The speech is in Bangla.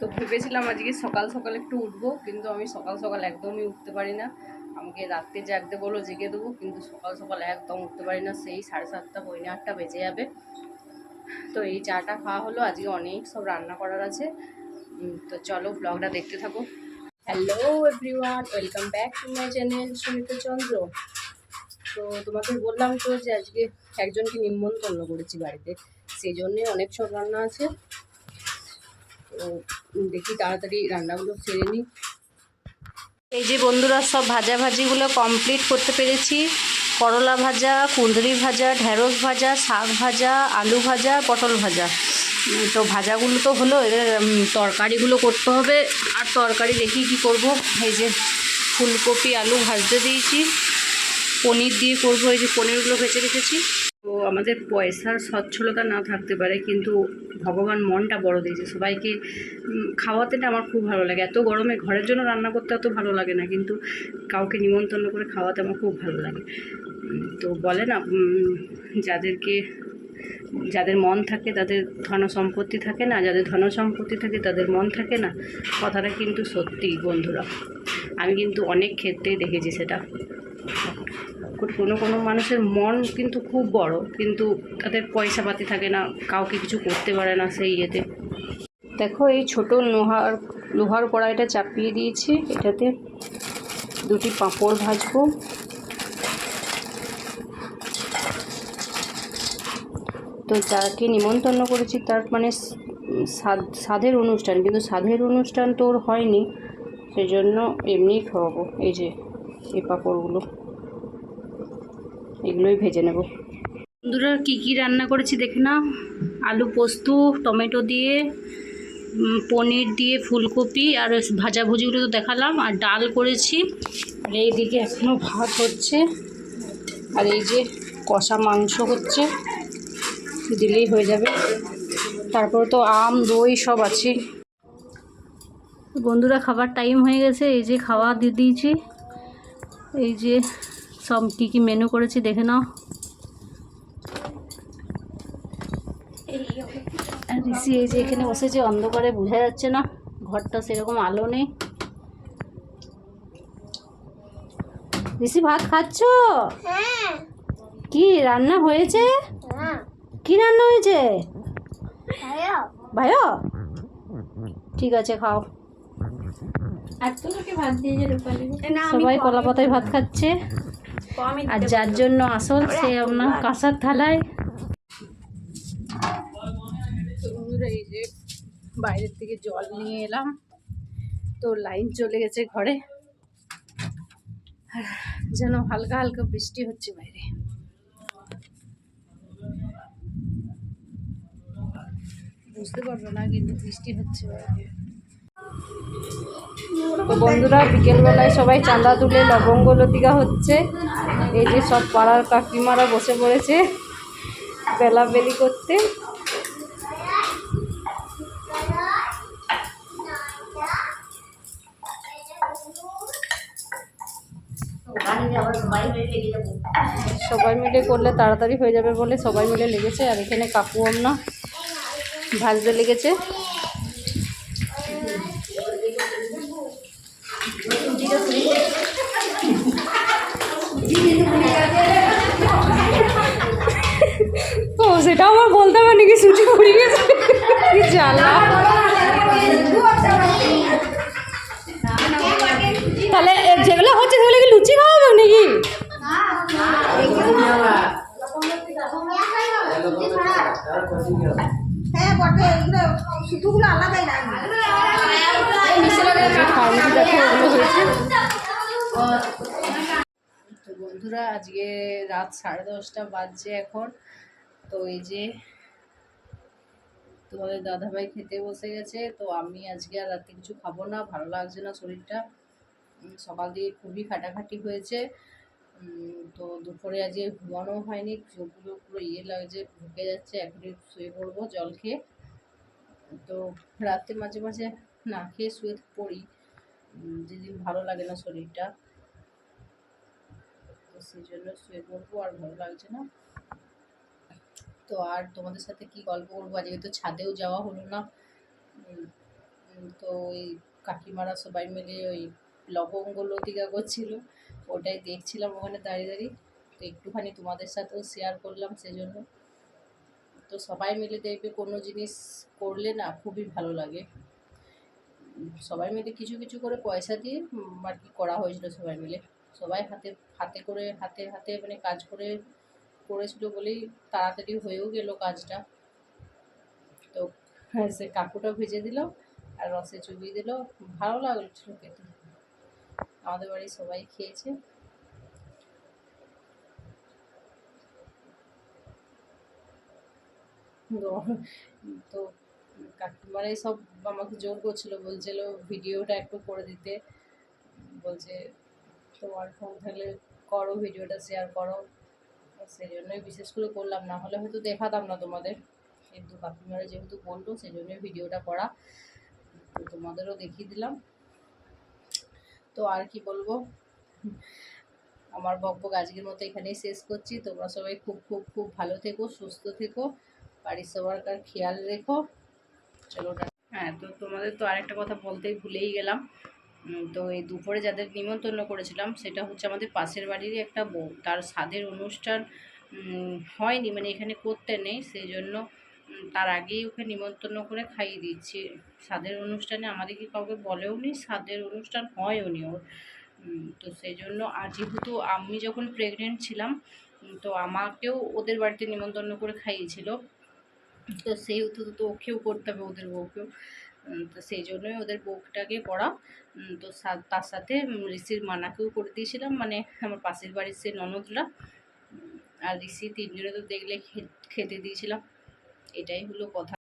তো ভেবেছিলাম আজকে সকাল সকাল একটু উঠবো, কিন্তু আমি সকাল সকাল একদমই উঠতে পারি না। আমাকে রাত্রে জাগতে বলো জেগে দেবো, কিন্তু সকাল সকাল একদম উঠতে পারি না, সেই সাড়ে সাতটা, পৌনে আটটা বেজে যাবে। তো এই চাটা খাওয়া হলো, আজকে অনেক সব রান্না করার আছে। তো চলো ব্লগটা দেখতে থাকো। Hello everyone welcome back to my channel Sumita Chandra তো তোমাকে বললাম তো যে আজকে একজনকে নিমন্ত্রণ করেছি বাড়িতে, সেই জন্যে অনেক সব রান্না আছে। তো দেখি তাড়াতাড়ি রান্নাগুলো সেরে নিই। এই যে বন্ধুরা, সব ভাজা ভাজিগুলো কমপ্লিট করতে পেরেছি। করলা ভাজা, কুঁদরি ভাজা, ঢেঁড়স ভাজা, শাক ভাজা, আলু ভাজা, পটল ভাজা। তো ভাজাগুলো তো হলো, এবার তরকারিগুলো করতে হবে। আর তরকারি দেখি কি করব? এই যে ফুলকপি, আলু ভাজতে দিয়েছি। পনির দিয়ে করব এই যে পনিরগুলো ভেজে রেখেছি। তো আমাদের পয়সার সচ্ছলতা না থাকতে পারে কিন্তু ভগবান মনটা বড় দিয়েছে। সবাইকে উম, খাওয়াতে আমার খুব ভালো লাগে। এত গরমে ঘরের জন্য রান্না করতে অত ভালো লাগে না কিন্তু কাউকে নিমন্ত্রণ করে খাওয়াতে আমার খুব ভালো লাগে। তো বলে না যাদেরকে যাদের মন থাকে তাদের ধন সম্পত্তি থাকে না যাদের ধন সম্পত্তি থাকে তাদের মন থাকে না। কথাটা কিন্তু সত্যি বন্ধুরা। আমি কিন্তু অনেক ক্ষেত্রেই দেখেছি সেটা। কোনো কোনো মানুষের মন কিন্তু খুব বড়, কিন্তু তাদের পয়সা পাতি থাকে না, কাউকে কিছু করতে পারে না সেই ইয়েতে। দেখো, এই ছোট লোহার লোহার কড়াইটা চাপিয়ে দিয়েছি, এটাতে দুটি পাঁপড় ভাজবো। তো যাকে নিমন্ত্রণ করেছি, তার মানে সাধ সাধের অনুষ্ঠান, কিন্তু সাধের অনুষ্ঠান তো হয়নি, সেজন্য এমনিই খাওয়াবো, এই যে, এই পাঁপড়গুলো। এগুলোই ভেজে নেব। বন্ধুরা কী কী রান্না করেছি দেখে না আলু পোস্ত, টমেটো দিয়ে পনির দিয়ে, ফুলকপি আর ভাজাভুজিগুলো তো দেখালাম। আর ডাল করেছি। আর এইদিকে এখনও ভাত হচ্ছে। আর এই যে কষা মাংস হচ্ছে। দিলেই হয়ে যাবে। তারপরে তো আম, দই সব আছে। বন্ধুরা খাবার টাইম হয়ে গেছে। এই যে খাওয়া দিয়ে দিয়েছি। এই যে সব কী কী মেনু করেছি দেখে নাও। ঋষি এই যে এখানে বসেছে অন্ধকারে বোঝা যাচ্ছে না ঘরটা সেরকম আলো নেই। ঋষি ভাত খাচ্ছ? হ্যাঁ। কি রান্না হয়েছে? হ্যাঁ। কি রান্না হয়েছে? ভাইয়া। ভাইও ঠিক আছে খাও। ভাত দিয়ে সবাই কলা পাতায় ভাত খাচ্ছে। আর যার জন্য আসল সে আপনার কাঁসার থালায়। এই যে বাইরের থেকে জল নিয়ে এলাম। তো লাইন চলে গেছে ঘরে। যেন হালকা হালকা বৃষ্টি হচ্ছে বাইরে। বুঝতে পারব না কিন্তু বৃষ্টি হচ্ছে বাইরে। তো বন্ধুরা বিকেলবেলায় সবাই চাঁদা তুলে লবঙ্গ লতিকা হচ্ছে। এই যে সব পাড়ার কাকিমারা বসে পড়েছে বেলাবেলি করতে। সবাই মিলে করলে তাড়াতাড়ি হয়ে যাবে বলে সবাই মিলে লেগেছে, আর এখানে কাকু আমরা ভাজতে লেগেছে। ও সেটা আমার বলতে হবে নাকি ছুটি পড়ে গেছে। জ্বালা। তাহলে যেগুলো হচ্ছে সেগুলো কি লুচি খাওয়াবে নাকি? হ্যাঁ বটে এগুলো শুধুগুলো আলাদাই রাখবি ফার্মেসি দেখো এগুলো হয়েছে তো বন্ধুরা, আজকে রাত সাড়ে দশটা বাজছে এখন। তো এই যে তোমাদের দাদাভাই খেতে বসে গেছে, তো আমি আজকে আর রাতে কিছু খাব না, ভালো লাগছে না শরীরটা। সকাল দিয়ে খুবই খাটাখাটি হয়েছে। তো দুপুরে আজকে ঘুমানো হয়নি, চোখগুলো পুরো ইয়ে লাগছে, ঢুকে যাচ্ছে, এখনই শুয়ে পড়ব জল খেয়ে। তো রাতে মাঝে মাঝে না খেয়ে শুয়ে পড়ি। যেদিন ভালো লাগে না শরীরটা। সেই জন্য শুয়ে পড়ব আর ভালো লাগছে না। তো আর তোমাদের সাথে কি গল্প করব? আজকে তো ছাদেও যাওয়া হলো না। তো ওই কাকিমারা সবাই মিলে ওই লবঙ্গ লতিকা করছিল। ওটাই দেখছিলাম ওখানে দাঁড়িয়ে দাঁড়িয়ে। তো একটুখানি তোমাদের সাথেও শেয়ার করলাম সেজন্য। তো সবাই মিলে দেখবে কোনো জিনিস করলে না খুবই ভালো লাগে। সবাই মিলে কিছু কিছু করে পয়সা দিয়ে আর কি করা হয়েছিল সবাই মিলে। সবাই হাতে হাতে করে হাতে হাতে মানে কাজ করে করেছিল বলেই তাড়াতাড়ি হয়েও গেল কাজটা। তো হ্যাঁ। সে কাকুটা ভেজে দিল আর রসে চুবিয়ে দিল। ভালো লাগছিল খেতে। আমাদের বাড়ির সবাই খেয়েছে। তো- তো কাকিমারাই সব আমাকে জোর করছিল বলছিল ভিডিওটা একটু করে দিতে। বলছে তোমার ফোন থাকলে করো, ভিডিওটা শেয়ার করো। সেই জন্যই বিশেষ করে করলাম। না হলে হয়তো দেখাতাম না তোমাদের। কিন্তু কাকিমারা যেহেতু বলল সেই জন্যই ভিডিওটা করা। তো তোমাদেরও দেখিয়ে দিলাম। তো আর কি বলব? আমার বকবক আজকের মতো এখানেই শেষ করছি। তোমরা সবাই খুব খুব খুব ভালো থেকো, সুস্থ থেকো। বাড়ির সবার কার খেয়াল রেখো। চলো হ্যাঁ তো তোমাদের তো আরেকটা কথা বলতেই ভুলেই গেলাম। তো এই দুপুরে যাদের নিমন্ত্রণ করেছিলাম, সেটা হচ্ছে আমাদের পাশের বাড়িরই একটা বউ। তার স্বাদের অনুষ্ঠান হয়নি মানে এখানে করতে নেই সেই জন্য তার আগেই ওকে নিমন্ত্রণ করে খাইয়ে দিচ্ছি। স্বাদের অনুষ্ঠানে আমাদেরকে কাউকে বলেও নি স্বাদের অনুষ্ঠান হয়ও নি ওর। তো সেই জন্য আর যেহেতু আমি যখন প্রেগনেন্ট ছিলাম তো আমাকেও ওদের বাড়িতে নিমন্ত্রণ করে খাইয়েছিল। তো সেই তো ওকেও করতে হবে, ওদের বউকেও। তো সেই জন্যই ওদের বউটাকে পড়া তো তার সাথে ঋষির মানাকেও করে দিয়েছিলাম। মানে আমার পাশের বাড়ির সে ননদরা আর ঋষি তিনজনে তো দেখলে খেতে দিয়েছিলাম। এটাই হলো কথা।